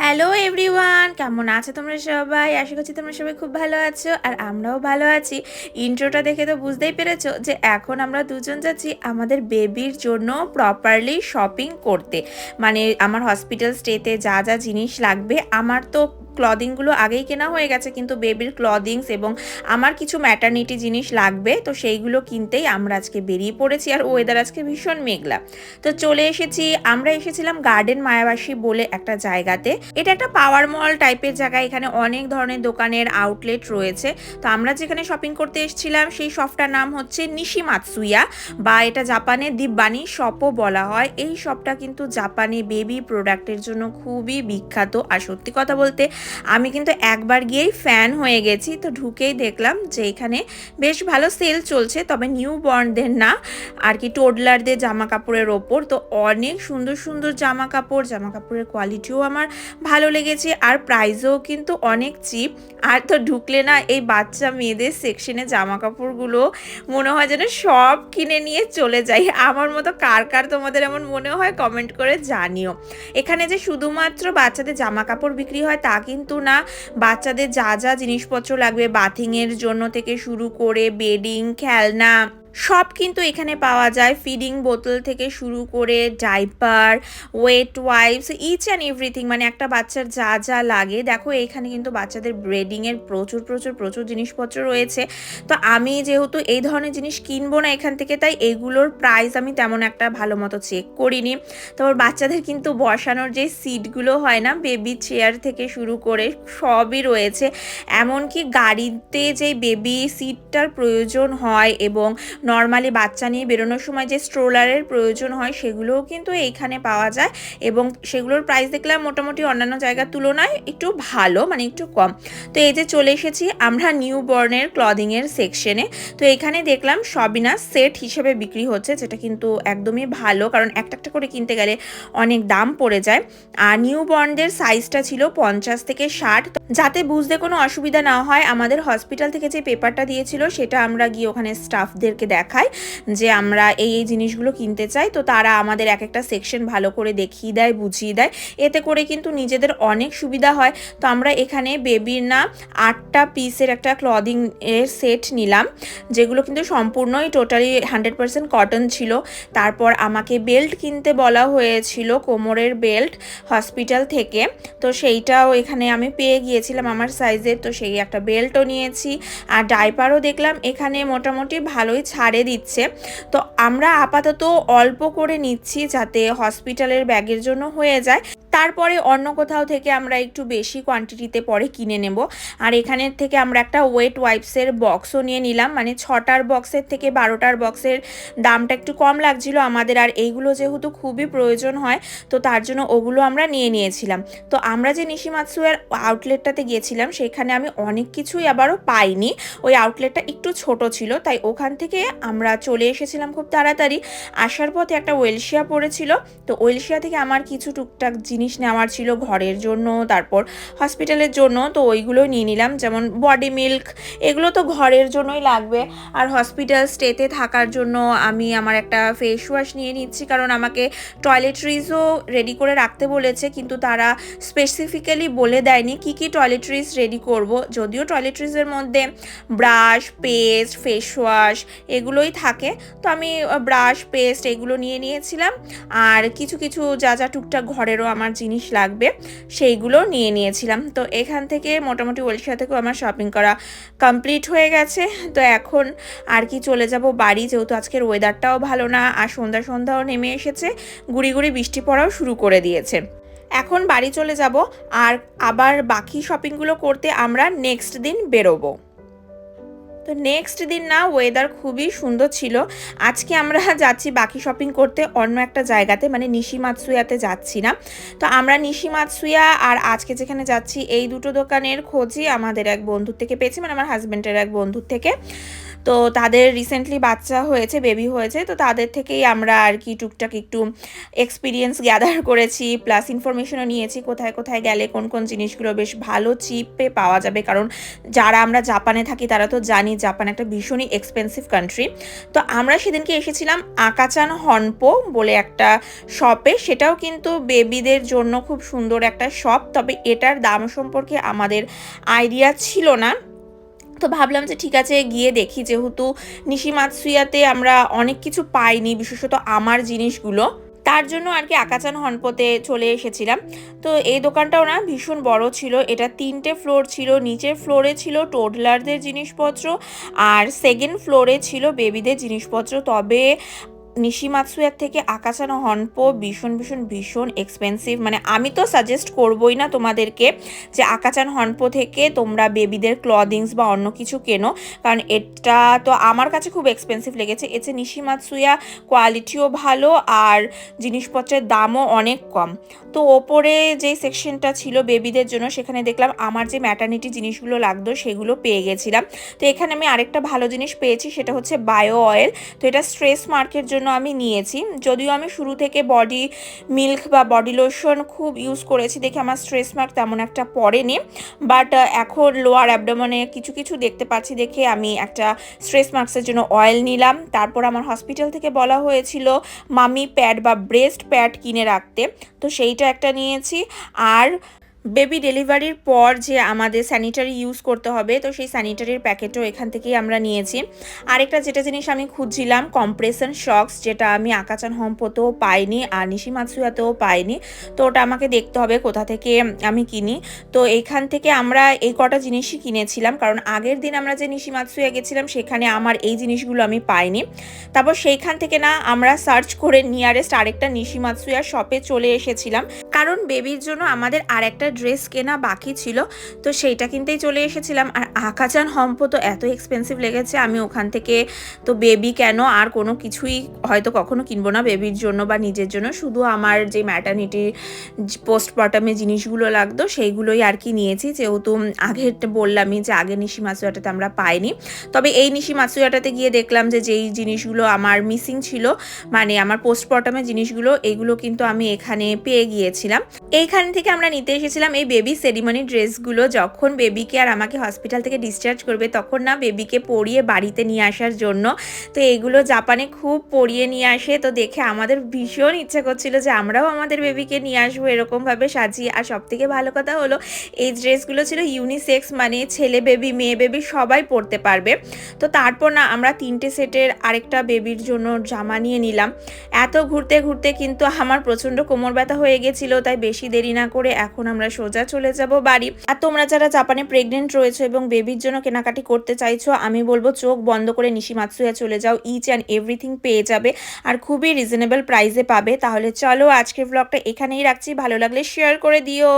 Hello everyone, কেমন আছো তোমরা সবাই? আশা করছি তোমরা সবাই খুব ভালো আছো আর আমরাও ভালো আছি। ইন্ট্রোটা দেখে তো বুঝতেই পেরেছ যে এখন আমরা দুজন যাচ্ছি আমাদের বেবির জন্য প্রপারলি শপিং করতে। মানে আমার হসপিটাল স্টেতে যা যা জিনিস লাগবে, আমার তো ক্লদিংগুলো আগেই কেনা হয়ে গেছে, কিন্তু বেবির ক্লদিংস এবং আমার কিছু ম্যাটার্নিটি জিনিস লাগবে, তো সেইগুলো কিনতেই আমরা আজকে বেরিয়ে পড়েছি আর ওয়েদার আজকে ভীষণ মেঘলা। তো চলে এসেছি, আমরা এসেছিলাম গার্ডেন মায়াবাসী বলে একটা জায়গাতে। এটা একটা পাওয়ার মল টাইপের জায়গা, এখানে অনেক ধরনের দোকানের আউটলেট রয়েছে। তো আমরা যেখানে শপিং করতে এসেছিলাম, সেই শপটার নাম হচ্ছে নিশি মাতসুইয়া বা এটা জাপানের দিব্বানি শপও বলা হয়। এই শপটা কিন্তু জাপানে বেবি প্রোডাক্টের জন্য খুবই বিখ্যাত। আর সত্যি কথা বলতে আমি কিন্তু একবার গিয়েই ফ্যান হয়ে গেছি, তো ঢুকেই দেখলাম যে এখানে বেশ ভালো সেল চলছে, তবে নিউ বর্নদের না, আর কি টোডলারদের জামা কাপড়ের ওপর, তো অনেক সুন্দর সুন্দর জামা কাপড় জামা কাপড়ের কোয়ালিটিও আমার ভালো লেগেছে, আর প্রাইসও কিন্তু অনেক চিপ আর তো ঢুকলে না এই বাচ্চা মেয়েদের সেকশনে জামা কাপড়গুলো মনে হয় যেন সব কিনে নিয়ে চলে যাই আমার মতো কার কার তোমাদের এমন মনে হয়? কমেন্ট করে জানিও। এখানে যে শুধুমাত্র বাচ্চাদের জামা কাপড় বিক্রি হয় তা কিন্তু না বাচ্চাদের যা যা জিনিসপত্র লাগবে বাথিংয়ের জন্য থেকে শুরু করে বেডিং খেলনা সব কিন্তু এখানে পাওয়া যায়। ফিডিং বোতল থেকে শুরু করে diaper, wet wipes each and everything মানে একটা বাচ্চার যা যা লাগে। দেখো, এখানে কিন্তু বাচ্চাদের ব্রেডিংয়ের প্রচুর প্রচুর প্রচুর জিনিসপত্র রয়েছে। তো আমি যেহেতু এই ধরনের জিনিস কিনবো না এখান থেকে, তাই এগুলোর প্রাইস আমি তেমন একটা ভালো মতো চেক করিনি। তারপর বাচ্চাদের কিন্তু বসানোর যে সিটগুলো হয় না বেবি চেয়ার থেকে শুরু করে সবই রয়েছে। এমনকি গাড়িতে যে বেবি সিটটার প্রয়োজন হয় এবং নর্মালি বাচ্চা নিয়ে বেরোনোর সময় যে স্ট্রোলারের প্রয়োজন হয়, সেগুলোও কিন্তু এইখানে পাওয়া যায় এবং সেগুলোর প্রাইস দেখলাম মোটামুটি অন্যান্য জায়গার তুলনায় একটু ভালো মানে একটু কম। তো এই যে চলে এসেছি আমরা নিউ বর্নের ক্লদিংয়ের সেকশনে তো এখানে দেখলাম সবই না সেট হিসেবে বিক্রি হচ্ছে, যেটা কিন্তু একদমই ভালো, কারণ একটা একটা করে কিনতে গেলে অনেক দাম পড়ে যায়। আর নিউ বর্নদের সাইজটা ছিল পঞ্চাশ থেকে ষাট। যাতে বুঝতে কোনো অসুবিধা না হয়, আমাদের হসপিটাল থেকে যে পেপারটা দিয়েছিল, সেটা আমরা গিয়ে ওখানে স্টাফদেরকে দেখাই যে আমরা এই এই জিনিসগুলো কিনতে চাই, তো তারা আমাদের এক একটা সেকশন ভালো করে দেখিয়ে দেয়, বুঝিয়ে দেয়। এতে করে কিন্তু নিজেদের অনেক সুবিধা হয়। তো আমরা এখানে বেবির না আটটা পিসের একটা ক্লদিং এর সেট নিলাম, যেগুলো কিন্তু সম্পূর্ণই টোটালি হান্ড্রেড পারসেন্ট কটন ছিল। তারপর আমাকে বেল্ট কিনতে বলা হয়েছিল, কোমরের বেল্ট হসপিটাল থেকে। তো সেইটাও এখানে আমি পেয়ে গিয়েছিলাম আমার সাইজের তো সেই একটা বেল্টও নিয়েছি। আর ডাইপারও দেখলাম, এখানে মোটামুটি ভালোই ছাড়ে দিচ্ছে। তো আমরা আপাতত অল্প করে নিচ্ছি যাতে হসপিটালের ব্যাগের জন্য হয়ে যায়। তারপরে অন্য কোথাও থেকে আমরা একটু বেশি কোয়ান্টিটিতে পরে কিনে নেব। আর এখানের থেকে আমরা একটা ওয়েট ওয়াইপসের বক্সও নিয়ে নিলাম। মানে ছটার বক্সের থেকে বারোটার বক্সের দামটা একটু কম লাগছিল আমাদের। আর এইগুলো যেহেতু খুবই প্রয়োজন হয়, তো তার জন্য ওগুলো আমরা নিয়ে নিয়েছিলাম। তো আমরা যে নিশিমাতসুয়ের আউটলেটটাতে গিয়েছিলাম, সেখানে আমি অনেক কিছুই আবারও পাইনি। ওই আউটলেটটা একটু ছোট ছিল, তাই ওখান থেকে আমরা চলে এসেছিলাম খুব তাড়াতাড়ি। আসার পথে একটা ওয়েলশিয়া পড়েছিল। তো ওয়েলশিয়া থেকে আমার কিছু টুকটাক জিনিস নেওয়ার ছিল ঘরের জন্য, তারপর হসপিটালের জন্য, তো ওইগুলো নিয়ে নিলাম। যেমন বডি মিল্ক এগুলো তো ঘরের জন্যই লাগবে। আর হসপিটাল স্টেতে থাকার জন্য আমি আমার একটা ফেস ওয়াশ নিয়ে নিচ্ছি, কারণ আমাকে টয়লেট্রিজও রেডি করে রাখতে বলেছে, কিন্তু তারা স্পেসিফিক্যালি বলে দেয়নি কি কি টয়লেট্রিজ রেডি করব। যদিও টয়লেট্রিজের মধ্যে ব্রাশ পেস্ট ফেস ওয়াশ এগুলোই থাকে, তো আমি ব্রাশ পেস্ট এগুলো নিয়ে নিয়েছিলাম। আর কিছু কিছু যা যা টুকটাক ঘরেরও আমার জিনিস লাগবে, সেইগুলো নিয়ে নিয়েছিলাম। তো এখান থেকে মোটামুটি ওলসিয়া থেকেও আমার শপিং করা কমপ্লিট হয়ে গেছে। তো এখন আর কি চলে যাব বাড়ি, যেহেতু আজকের ওয়েদারটাও ভালো না, আর সন্ধ্যা সন্ধ্যাও নেমে এসেছে, গুড়ি গুড়ি বৃষ্টি পড়াও শুরু করে দিয়েছে। এখন বাড়ি চলে যাব, আর আবার বাকি শপিংগুলো করতে আমরা নেক্সট দিন বেরোবো। তো নেক্সট দিন না ওয়েদার খুবই সুন্দর ছিল। আজকে আমরা যাচ্ছি বাকি শপিং করতে অন্য একটা জায়গাতে মানে নিশি মাতসুয়াতে যাচ্ছি না। তো আমরা নিশি মাতসুয়া আর আজকে যেখানে যাচ্ছি, এই দুটো দোকানের খোঁজই আমাদের এক বন্ধুর থেকে পেয়েছি মানে আমার হাজব্যান্ডের এক বন্ধুর থেকে। তো তাদের রিসেন্টলি বাচ্চা হয়েছে বেবি হয়েছে, তো তাদের থেকেই আমরা আর কি টুকটাক একটু এক্সপিরিয়েন্স গ্যাদার করেছি প্লাস ইনফরমেশনও নিয়েছি কোথায় কোথায় গেলে কোন কোন জিনিসগুলো বেশ ভালো চিপে পাওয়া যাবে। কারণ যারা আমরা জাপানে থাকি, তারা তো জানি জাপান একটা ভীষণই এক্সপেন্সিভ কান্ট্রি তো আমরা সেদিনকে এসেছিলাম আকাচান হনপো বলে একটা শপে সেটাও কিন্তু বেবিদের জন্য খুব সুন্দর একটা শপ তবে এটার দাম সম্পর্কে আমাদের আইডিয়া ছিল না। তো ভাবলাম যে ঠিক আছে, গিয়ে দেখি। যেহেতু নিশি মাতসুইয়াতে আমরা অনেক কিছু পাইনি, বিশেষত আমার জিনিসগুলো, তার জন্য আর কি আকাচান হনপথে চলে এসেছিলাম। তো এই দোকানটাও না ভীষণ বড় ছিল, এটা তিনটে ফ্লোর ছিল, নিচের ফ্লোরে ছিল টোডলারদের জিনিসপত্র আর সেকেন্ড ফ্লোরে ছিল বেবিদের জিনিসপত্র। তবে নিশিমাতসুয়ার থেকে আকাশানো হনপো ভীষণ ভীষণ ভীষণ এক্সপেন্সিভ মানে আমি তো সাজেস্ট করবই না তোমাদেরকে যে আকাচান হনপো থেকে তোমরা বেবিদের ক্লদিংস বা অন্য কিছু কেনো, কারণ এটা তো আমার কাছে খুব এক্সপেন্সিভ লেগেছে। এতে নিশিমাতসুয়া কোয়ালিটিও ভালো আর জিনিসপত্রের দামও অনেক কম। তো ওপরে যে সেকশনটা ছিল বেবিদের জন্য, সেখানে দেখলাম আমার যে ম্যাটার্নিটি জিনিসগুলো লাগতো, সেগুলো পেয়ে গেছিলাম। তো এখানে আমি আরেকটা ভালো জিনিস পেয়েছি, সেটা হচ্ছে বায়ো অয়েল তো এটা স্ট্রেস মার্কের জন্য আমি নিয়েছি। যদিও আমি শুরু থেকে বডি মিল্ক বা বডি লোশন খুব ইউজ করেছি দেখে আমার স্ট্রেস মার্ক তেমন একটা পড়েনি। বাট এখন লোয়ার অ্যাবডোমনে কিছু কিছু দেখতে পাচ্ছি দেখে আমি একটা স্ট্রেস মার্কসের জন্য অয়েল নিলাম। তারপর আমার হসপিটাল থেকে বলা হয়েছিল, মামি প্যাড বা ব্রেস্ট প্যাড কিনে রাখতে। তো সেইটা একটা নিয়েছি। আর বেবি ডেলিভারির পর যে আমাদের স্যানিটারি ইউজ করতে হবে, তো সেই স্যানিটারির প্যাকেটও এখান থেকেই আমরা নিয়েছি। আরেকটা যেটা জিনিস আমি খুঁজছিলাম কম্প্রেশন শক্স যেটা আমি আকাচান হম্পতেও পাইনি আর নিশি মাতসুয়াতেও পাইনি, তো ওটা আমাকে দেখতে হবে কোথা থেকে আমি কিনি। তো এখান থেকে আমরা এই কটা জিনিসই কিনেছিলাম, কারণ আগের দিন আমরা যে নিশি মাতসুয়া গেছিলাম, সেখানে আমার এই জিনিসগুলো আমি পাইনি। তারপর সেইখান থেকে না আমরা সার্চ করে নিয়ারেস্ট আরেকটা নিশি মাতসুয়া শপে চলে এসেছিলাম। কারণ বেবির জন্য আমাদের আরেকটা ড্রেস কেনা বাকি ছিল, তো সেইটা কিনতেই চলে এসেছিলাম। আর আকাচান হম্প তো এত এক্সপেন্সিভ লেগেছে, আমি ওখান থেকে তো বেবি কেন আর কোনো কিছুই হয়তো কখনো কিনবো না বেবির জন্য বা নিজের জন্য। শুধু আমার যে ম্যাটার্নিটি পোস্টমর্টমে জিনিসগুলো লাগতো, সেইগুলোই আর কি নিয়েছি। যেহেতু আগের বললামই যে আগে নিশি মাসুয়াটাতে আমরা পাইনি। তবে এই নিশি মাসুয়াটাতে গিয়ে দেখলাম যে যেই জিনিসগুলো আমার মিসিং ছিল মানে আমার পোস্টমর্টমের জিনিসগুলো, এগুলো কিন্তু আমি এখানে পেয়ে গিয়েছিলাম। এইখান থেকে আমরা নিতে এসেছিলাম এই বেবি সেরিমনি ড্রেসগুলো যখন বেবিকে আর আমাকে হসপিটাল থেকে ডিসচার্জ করবে, তখন না বেবিকে পরিয়ে বাড়িতে নিয়ে আসার জন্য। তো এগুলো জাপানে খুব পরিয়ে নিয়ে আসে। তো দেখে আমাদের ভীষণ ইচ্ছা করছিল যে আমরাও আমাদের বেবিকে নিয়ে আসব এরকমভাবে সাজিয়ে। আর সব থেকে ভালো কথা হলো, এই ড্রেসগুলো ছিল ইউনিসেক্স মানে ছেলে বেবি মেয়ে বেবি সবাই পরতে পারবে। তো তারপর না আমরা তিনটে সেটের আরেকটা বেবির জন্য জামা নিয়ে নিলাম। এত ঘুরতে ঘুরতে কিন্তু আমার প্রচণ্ড কোমর ব্যথা হয়ে গেছিল, তাই বেশি দেরি না করে এখন আমরা সোজা চলে যাব বাড়ি। আর তোমরা যারা জাপানে প্রেগনেন্ট রয়েছে এবং বেবির জন্য কেনাকাটি করতে চাইছো, আমি বলব চোখ বন্ধ করে নিশি মাতসুয়া চলে যাও। ইচ অ্যান্ড এভরিথিং পেয়ে যাবে আর খুবই রিজনেবল প্রাইসে পাবে। তাহলে চলো আজকের ব্লগটা এখানেই রাখছি। ভালো লাগলে শেয়ার করে দিও।